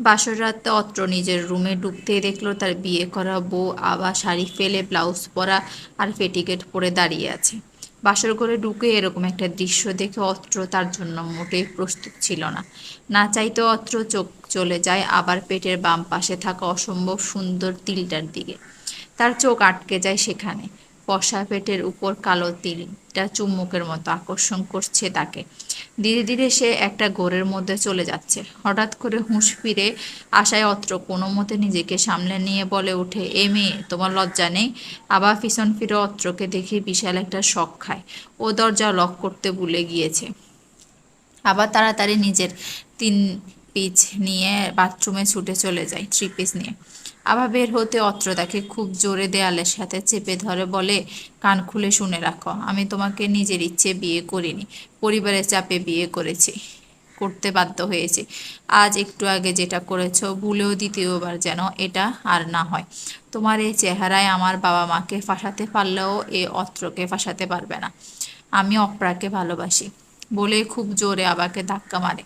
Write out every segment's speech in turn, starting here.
বাসর রাতে অত্র নিজের রুমে ঢুকতেই দেখল তার বিয়ে করা বউ আবার শাড়ি ফেলে, ব্লাউজ পরা আর ফেটিকেট পরে দাঁড়িয়ে আছে। বাসর ঘরে ঢুকে এরকম একটা দৃশ্য দেখে অত্র তার জন্য মোটেই প্রস্তুত ছিল না। না চাইতে অত্র চোখ চলে যায় আবার পেটের বাম পাশে থাকা অসম্ভব সুন্দর তিলটার দিকে। তার চোখ আটকে যায় সেখানে। কষা পেটের উপর কালো তিলটা চুম্বকের মতো আকর্ষণ করছে তাকে। ধীরে ধীরে সে একটা ঘোরের মধ্যে চলে যাচ্ছে। হঠাৎ করে হুঁশ ফিরে আশায় অত্র কোনো মতে নিজেকে সামলে নিয়ে বলে ওঠে, এ মেয়ে, তোমার লজ্জা নেই? আবার পিছন ফিরে অত্রকে দেখে বিশাল একটা শখ খায়। ও দরজা লক করতে ভুলে গিয়েছে। আবার তাড়াতাড়ি নিজের তিন পিচ নিয়ে বাথরুমে ছুটে চলে যায় থ্রি পিস নিয়ে। আবার বের হতে অত্র তাকে খুব জোরে দেয়ালের সাথে চেপে ধরে, বলে, কান খুলে শুনে রাখো, আমি তোমাকে নিজের ইচ্ছে বিয়ে করিনি, পরিবারের চাপে বিয়ে করেছি, করতে বাধ্য হয়েছি। আজ একটু আগে যেটা করেছ, ভুলেও দ্বিতীয়বার যেন এটা আর না হয়। তোমার এই চেহারায় আমার বাবা মাকে ফাঁসাতে পারলেও এ অত্রকে ফাঁসাতে পারবে না। আমি অপরাকে ভালোবাসি। বলে খুব জোরে আবাকে ধাক্কা মারে।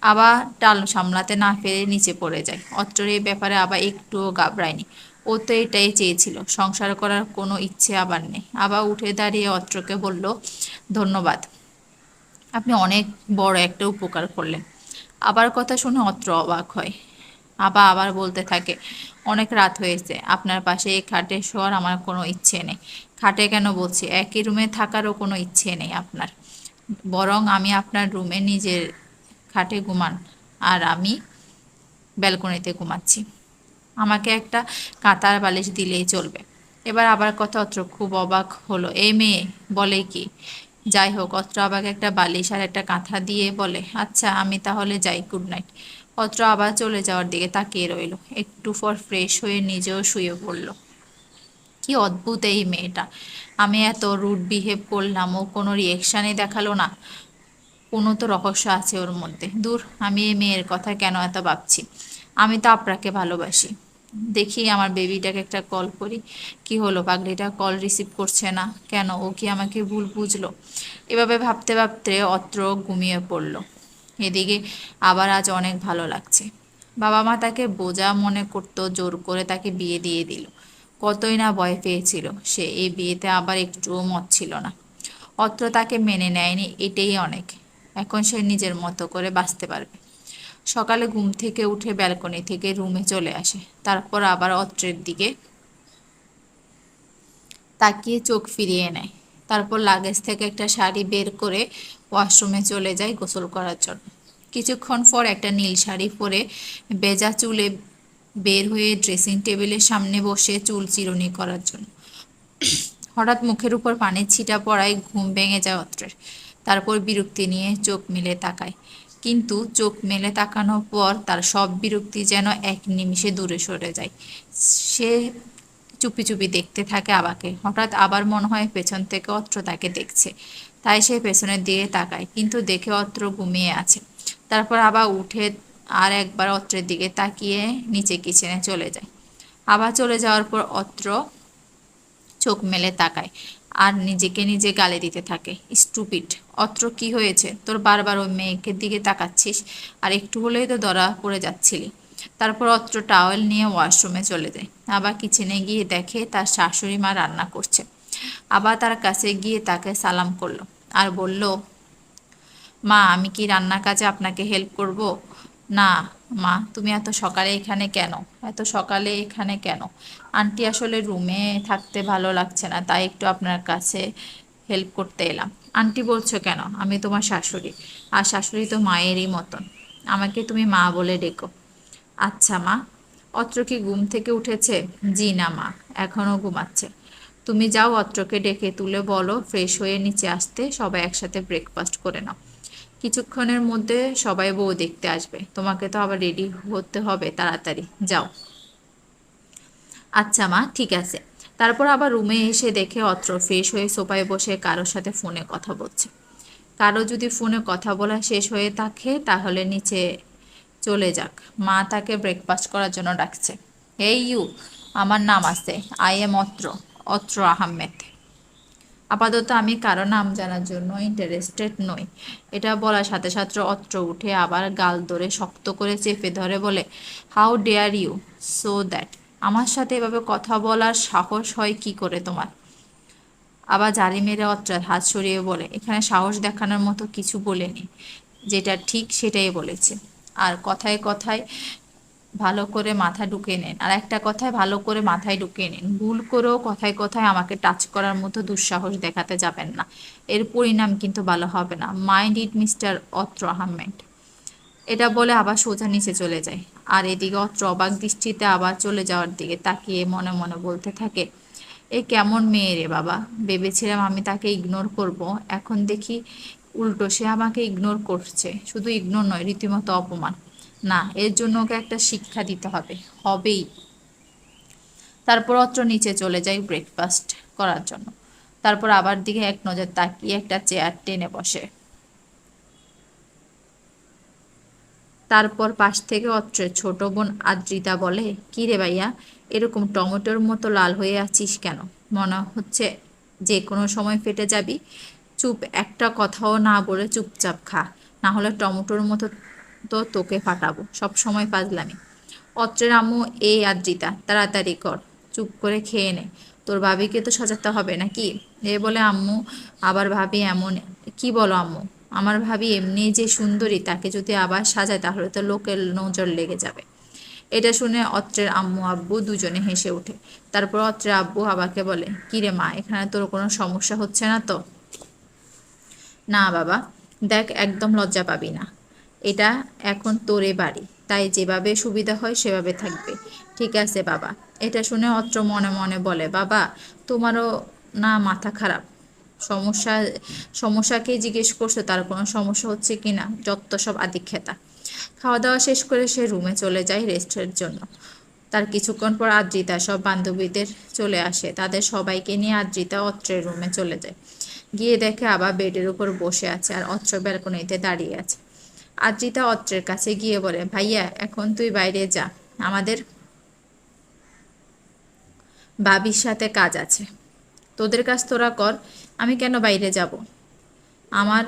আবার টাল সামলাতে না পেরে নিচে পড়ে যায়। অত্রর এই ব্যাপারে আবার একটুও ঘাবড়ায়নি। ও তো এটাই চেয়েছিল, সংসার করার কোনো ইচ্ছে আবার নেই। আবার উঠে দাঁড়িয়ে অত্রকে বলল, ধন্যবাদ। আপনি অনেক বড় একটা উপকার করলেন। আবার কথা শুনে অত্র অবাক হয়। আবার আবার বলতে থাকে, অনেক রাত হয়েছে, আপনার পাশে এই খাটে শোয়ার আমার কোনো ইচ্ছে নেই। খাটে কেন বলছি, একই রুমে থাকারও কোনো ইচ্ছে নেই আপনার। বরং আমি আপনার রুমে নিজের খাটে ঘুমান আর আমি ব্যালকনিতে ঘুমাচ্ছি। আমাকে একটা কাঁতার বালিশ দিলেই চলবে। এবার আবার কথা অত্র খুব অবাক হলো। এই মেয়ে, বলে কি? যাই হোক, অত্র আবার একটা বালিশ আর একটা কাঁথা দিয়ে বলে আচ্ছা আমি তাহলে যাই গুড নাইট অত্র আবার চলে যাওয়ার দিকে তাকিয়ে রইল। একটু পর ফ্রেশ হয়ে নিজেও শুয়ে পড়ল। কি অদ্ভুত এই মেয়েটা। আমি এত রুড বিহেভ করলাম, ও কোনো রিয়েকশানই দেখাল না। কোনো তো রহস্য আছে ওর মধ্যে। দূর, আমি এই মেয়ের কথা কেন এত ভাবছি? আমি তো আপনাকে ভালোবাসি। দেখি আমার বেবিটাকে একটা কল করি। কি হলো, পাগলিটা কল রিসিভ করছে না? কেন? ও কি আমাকে ভুল বুঝলো? এভাবে ভাবতে ভাবতে অত্র ঘুমিয়ে পড়ল। এদিকে আবার আজ অনেক ভালো লাগছে। বাবা মা তাকে বোঝা মনে করতো, জোর করে তাকে বিয়ে দিয়ে দিল। কতই না ভয় পেয়েছিল। সে এই বিয়েতে আবার একটুও মত ছিল না। অত্র তাকে মেনে নেয়নি, এটাই অনেক। এখন সে নিজের মতো করে বাঁচতে পারবে। সকালে ঘুম থেকে উঠে ব্যালকনি থেকে রুমে চলে আসে। তারপর আবার অত্রের দিকে তাকিয়ে চোখ ফিরিয়ে নেয়। তারপর লাগেজ থেকে একটা শাড়ি বের করে ওয়াশরুমে চলে যায় গোসল করার জন্য। কিছুক্ষণ পর একটা নীল শাড়ি পরে বেজা চুলে বের হয়ে ড্রেসিং টেবিলের সামনে বসে চুল চিরুনি করার জন্য। হঠাৎ মুখের উপর পানির ছিটা পড়ায় ঘুম ভেঙে যায় অত্রের। তারপর বিরক্তি নিয়ে চোখ মেলে তাকায়। কিন্তু চোখ মেলে তাকানোর পর তার সব বিরক্তি যেন এক নিমিষে দূরে সরে যায়। সে চুপি চুপি দেখতে থাকে আবাকে। হঠাৎ আবার মনে হয় পেছন থেকে অত্র তাকে দেখছে। তাই সে পেছনের দিকে তাকায়, কিন্তু দেখে অত্র ঘুমিয়ে আছে। তারপর আবার উঠে আর একবার অত্রের দিকে তাকিয়ে নিচে কিচেনে চলে যায়। আবার চলে যাওয়ার পর অত্র চোখ মেলে তাকায় আর নিজেকে নিজে গালে দিতে থাকে। স্টুপিড, অত্র কি হয়েছে? তোর বারবার ওই মেয়েকে দিকে তাকাচ্ছিস? আর একটু হলেই তো ধরা পড়ে যাচ্ছিলি। তারপর অত্র টাওয়েল নিয়ে ওয়াশরুমে চলে যায়। আবার কিচেনে গিয়ে দেখে তার শাশুড়ি মা রান্না করছে। আবার তার কাছে গিয়ে তাকে সালাম করল আর বলল, মা, আমি কি রান্নার কাজে আপনাকে হেল্প করব? না, মা, তুমি এত সকালে এখানে কেন? এত সকালে এখানে কেন? আন্টি আসলে রুমে থাকতে ভালো লাগছে না, তাই একটু আপনার কাছে হেল্প করতে এলাম। আন্টি বলছো কেন? আমি তোমার শাশুড়ি, আর শাশুড়ি তো মায়েরই মতন। আমাকে তুমি মা বলে ডেকো। আচ্ছা মা, অত্র কি ঘুম থেকে উঠেছে? জি না, মা এখনও ঘুমাচ্ছে। তুমি যাও অত্রকে ডেকে তুলে বলো ফ্রেশ হয়ে নিচে আসতে সবাই একসাথে ব্রেকফাস্ট করে নাও। কিছুক্ষণের মধ্যে সবাই বউ দেখতে আসবে। তোমাকে তো আবার রেডি হতে হবে তাড়াতাড়ি। যাও। আচ্ছা মা, ঠিক আছে। তারপর আবার রুমে এসে দেখে অত্র ফ্রেশ হয়ে সোফায় বসে কারোর সাথে ফোনে কথা বলছে। কারও যদি ফোনে কথা বলা শেষ হয়ে থাকে, তাহলে নিচে চলে যাক। মা তাকে ব্রেকফাস্ট করার জন্য ডাকছে। এই ইউ আমার নাম আছে। আই এম অত্র। অত্র আহমেদ। আপাতত আমি কারও নাম জানার জন্য ইন্টারেস্টেড নই। এটা বলার সাথে সাথে অত্র উঠে আবার গাল ধরে শক্ত করে চেপে ধরে বলে how dare you so that আমার সাথে এভাবে কথা বলার সাহস হয় কি করে তোমার? আবার জারি মেরে অত্রার হাত সরিয়ে বলে, এখানে সাহস দেখানোর মতো কিছু বলেনি। যেটা ঠিক সেটাই বলেছে। আর কথায় কথায় ভালো করে মাথা ঢুকিয়ে নেন। আর একটা কথায় ভালো করে মাথায় ঢুকিয়ে নিন। ভুল করেও কথায় কথায় আমাকে টাচ করার মতো দুঃসাহস দেখাতে যাবেন না। এর পরিণাম কিন্তু ভালো হবে না। মাইন্ড ইট, মিস্টার অত্র আহমেদ। এটা বলে আবার সোজা নিচে চলে যায়। আর এদিকে অত্র অবাক দৃষ্টিতে আবার চলে যাওয়ার দিকে তাকিয়ে মনে মনে বলতে থাকে, এ কেমন মেয়ে রে বাবা। ভেবেছিলাম আমি তাকে ইগনোর করব। এখন দেখি উল্টো সে আমাকে ইগনোর করছে। শুধু ইগনোর নয়, রীতিমতো অপমান না, এর জন্য ওকে একটা শিক্ষা দিতে হবে। হবেই। তারপর অত্র নিচে চলে যাই ব্রেকফাস্ট করার জন্য। তারপর আবার দিকে এক নজর তাকিয়ে একটা চেয়ার টেনে বসে। তারপর পাশ থেকে অত্রের ছোট বোন আদ্রিতা বলে, কি রে ভাইয়া, এরকম টমেটোর মতো লাল হয়ে আছিস কেন? মনে হচ্ছে যে কোনো সময় ফেটে যাবি। চুপ, একটা কথাও না বলে চুপচাপ খা। না হলে টমেটোর মতো তো তোকে ফাটাবো। সব সময় পাজলামি অত্রের আম্মু এই আদ্রিতা তাড়াতাড়ি কর। চুপ করে খেয়ে নে। তোর ভাবিকে তো সাজাতে হবে নাকি? এ বলে, আম্মু, আবার ভাবি এমন। কি বলো আম্মু? আমার ভাবি এমনি যে সুন্দরী, তাকে যদি আবার সাজায় তাহলে তো লোকের নজর লেগে যাবে। এটা শুনে অত্রের আম্মু আব্বু দুজনে হেসে ওঠে। তারপর অত্রের আব্বু আবাকে বলে কিরে মা, এখানে তোর কোনো সমস্যা হচ্ছে না তো? না বাবা, দেখ, একদম লজ্জা পাবি না। এটা এখন তোরে বাড়ি। তাই যেভাবে সুবিধা হয় সেভাবে থাকবে। ঠিক আছে, বাবা। এটা শুনে অত্র মনে মনে বলে, বাবা, তোমারও না মাথা খারাপ? সমস্যা সমস্যাকেই জিজ্ঞেস করছ, তার কোনো সমস্যা হচ্ছে কি না? যত সব আদিক্ষেতা। খাওয়া দাওয়া শেষ করে সে রুমে চলে যায় রেস্টের জন্য। তার কিছুক্ষণ পর আদ্রিতা, সব বান্ধবীদের চলে আসে। তাদের সবাইকে নিয়ে আদ্রিতা অত্রের রুমে চলে যায়। গিয়ে দেখে আবার বেডের উপর বসে আছে আর অত্র ব্যালকনিতে দাঁড়িয়ে আছে। আদ্রিতা অত্রের কাছে গিয়ে বলে, ভাইয়া, এখন তুই বাইরে যা। আমাদের বাবির সাথে কাজ আছে। তোদের কাজ তোরা কর, আমি কেন বাইরে যাব? আমার,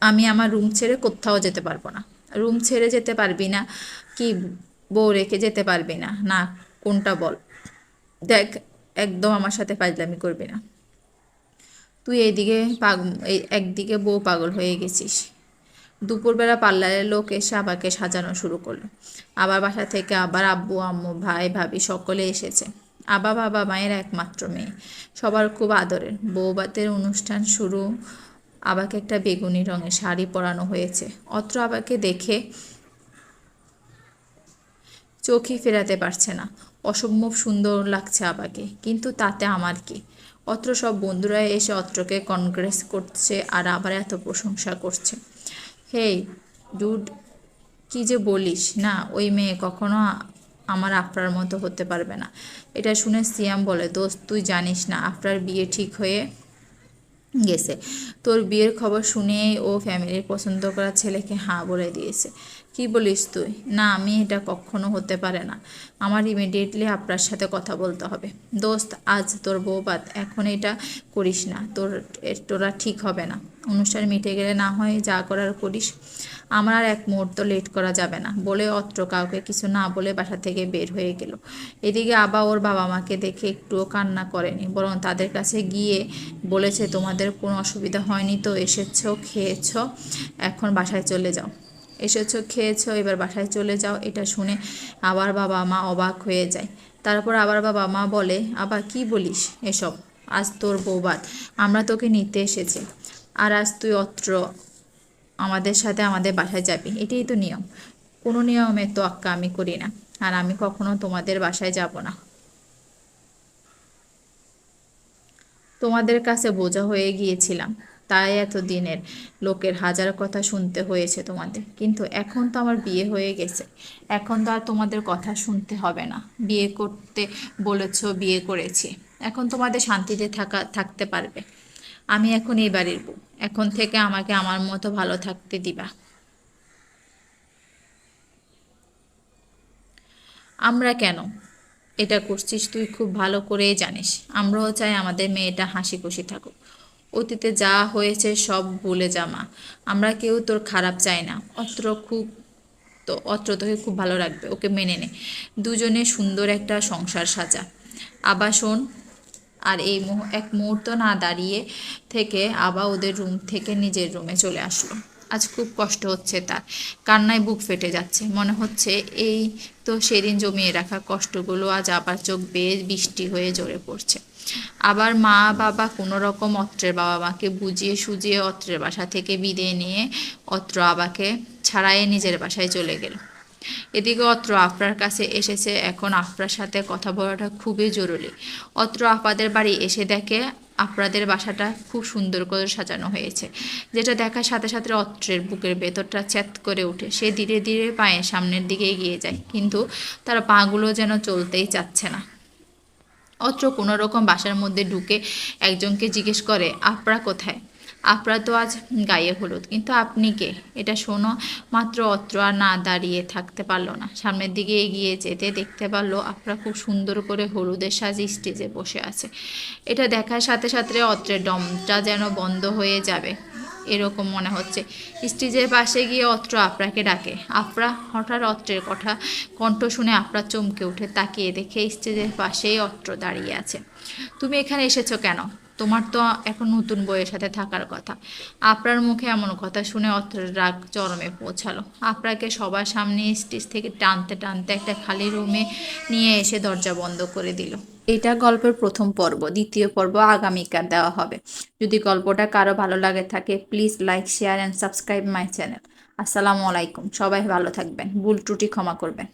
আমি আমার রুম ছেড়ে কোথাও যেতে পারব না। রুম ছেড়ে যেতে পারবি না কি বউ রেখে যেতে পারবি না। না, কোনটা বল? দেখ, একদম আমার সাথে ফাজলামি করবি না। তুই এইদিকে পাগ একদিকে বউ পাগল হয়ে গেছিস। দুপুরবেলা পার্লারের লোক এসে আবাকে সাজানো শুরু করল। আবার বাসা থেকে আবার আব্বু, আম্মু, ভাই, ভাবি সকলে এসেছে। আবা বাবা মায়ের একমাত্র মেয়ে। সবার খুব আদরের। বৌবাতের অনুষ্ঠান শুরু আবাকে একটা বেগুনি রঙের শাড়ি পরানো হয়েছে। অত্র আবাকে দেখে চোখই ফেরাতে পারছে না। অসম্ভব সুন্দর লাগছে আবাকে, কিন্তু তাতে আমার কি? অত্র সব বন্ধুরা এসে অত্রকে কনগ্রেস করছে আর আবার এত প্রশংসা করছে। হেই, ডুড, কি যে বলিস? না, ওই মেয়ে কখনো আমার আফরার মতো হতে পারবে না। এটা শুনে সিয়াম বলে, দোস্ত, তুই জানিস না, আফরার বিয়ে ঠিক হয়ে গেছে। তোর বিয়ের খবর শুনেই ও ফ্যামিলির পছন্দ করা ছেলেকে হাঁ বলে দিয়েছে। কি বলিস তুই? না, আমি এটা কখনো হতে পারে না। আমার ইমিডিয়েটলি আপনার সাথে কথা বলতে হবে। দোস্ত, আজ তোর বৌবাদ এখন এটা করিস না। তোর তোরা ঠিক হবে না। অনুষ্ঠান মিটে গেলে না হয় যা করার করিস। আমার আর এক মুহূর্ত লেট করা যাবে না। বলে অত্র কাউকে কিছু না বলে বাসা থেকে বের হয়ে গেল। এদিকে আবা ওর বাবা মাকে দেখে একটুও কান্না করেনি, বরং তাদের কাছে গিয়ে বলেছে, তোমাদের কোনো অসুবিধা হয়নি তো? এসেছ, খেয়েছ, এখন বাসায় চলে যাও। এসেছ, খেয়েছো, এবার বাসায় চলে যাও, এটা শুনে আবার বাবা মা অবাক হয়ে যায়। তারপর আবার বাবা মা বলে আবার কি বলিস এসব? আজ তোর বৌবাদ আমরা তোকে নিতে এসেছি। আর আজ তুই অত্র আমাদের সাথে আমাদের বাসায় যাবি। এটাই তো নিয়ম। কোনো নিয়মে তো আক্কা আমি করি না। আর আমি কখনো তোমাদের বাসায় যাব না। তোমাদের কাছে বোঝা হয়ে গিয়েছিলাম। তাই এত দিনের। লোকের হাজার কথা শুনতে হয়েছে তোমাদের। কিন্তু এখন তো আমার বিয়ে হয়ে গেছে। এখন তো আর তোমাদের কথা শুনতে হবে না। বিয়ে করতে বলেছ, বিয়ে করেছি। এখন তোমাদের শান্তিতে থাকা, থাকতে পারবে। আমি এখন এই বাড়ির বউ। এখন থেকে আমাকে আমার মতো ভালো থাকতে দিবা। আমরা কেন? এটা করছিস তুই খুব ভালো করেই জানিস। আমরাও চাই আমাদের মেয়েটা হাসি খুশি থাকুক। অতীতে যা হয়েছে সব ভুলে জামা আমরা কেউ তোর খারাপ চাই না। অত্র খুব তো, অত্র তোকে খুব ভালো রাখবে। ওকে মেনে নে। দুজনে সুন্দর একটা সংসার সাজা। আবাসন আর এই এক মুহূর্ত না দাঁড়িয়ে থেকে আবা ওদের রুম থেকে নিজের রুমে চলে আসলো। আজ খুব কষ্ট হচ্ছে তার। কান্নায় বুক ফেটে যাচ্ছে। মনে হচ্ছে এই তো সেদিন জমিয়ে রাখা কষ্টগুলো আজ আবার চোখ বেয়ে বৃষ্টি হয়ে জোরে পড়ছে। আবার মা, বাবা কোনো রকম অত্রের বাবা মাকে বুঝিয়ে সুজিয়ে অত্রের বাসা থেকে বিদে নিয়ে অত্র আবাকে ছাড়াইয়ে নিজের বাসায় চলে গেল। এদিকে অত্র আফরার কাছে এসেছে। এখন আফরার সাথে কথা বলাটা খুবই জরুরি। অত্র আপাদের বাড়ি এসে দেখে আপনাদের বাসাটা খুব সুন্দর করে সাজানো হয়েছে, যেটা দেখার সাথে সাথে অত্রের বুকের ভেতরটা চ্যাত করে ওঠে। সে ধীরে ধীরে পায়ে সামনের দিকে এগিয়ে যায়, কিন্তু তার পাগুলো যেন চলতেই চাচ্ছে না। অত্র কোনো রকম বাসার মধ্যে ঢুকে একজনকে জিজ্ঞেস করে আপরা কোথায়? আপরা তো আজ গায়ে হলুদ, কিন্তু আপনি কে? এটা শোনো, মাত্র অত্র আর না দাঁড়িয়ে থাকতে পারল না। সামনের দিকে এগিয়ে যেতে দেখতে পারল আপরা খুব সুন্দর করে হলুদের সাজে স্টেজে বসে আছে। এটা দেখার সাথে সাথে অত্রের ডমটা যেন বন্ধ হয়ে যাবে, এরকম মনে হচ্ছে। স্টেজের পাশে গিয়ে অত্র আফরাকে ডাকে। আফরা হঠাৎ অত্রের কথা কণ্ঠ শুনে আফরা চমকে উঠে তাকিয়ে দেখে স্টেজের পাশেই অত্র দাঁড়িয়ে আছে। তুমি এখানে এসেছ কেন? তোমার তো এখন নতুন বইয়ের সাথে থাকার কথা। আপনার মুখে এমন কথা শুনে অত্রের রাগ চরমে পৌঁছালো। আপনাকে সবার সামনে স্টেজ থেকে টানতে টানতে একটা খালি রুমে নিয়ে এসে দরজা বন্ধ করে দিল। এটা গল্পের প্রথম পর্ব, দ্বিতীয় পর্ব আগামীকাল দেওয়া হবে। যদি গল্পটা কারও ভালো লাগে থাকে please like share and subscribe my channel আসসালামু আলাইকুম, সবাই ভালো থাকবেন। ভুল ত্রুটি ক্ষমা করবেন।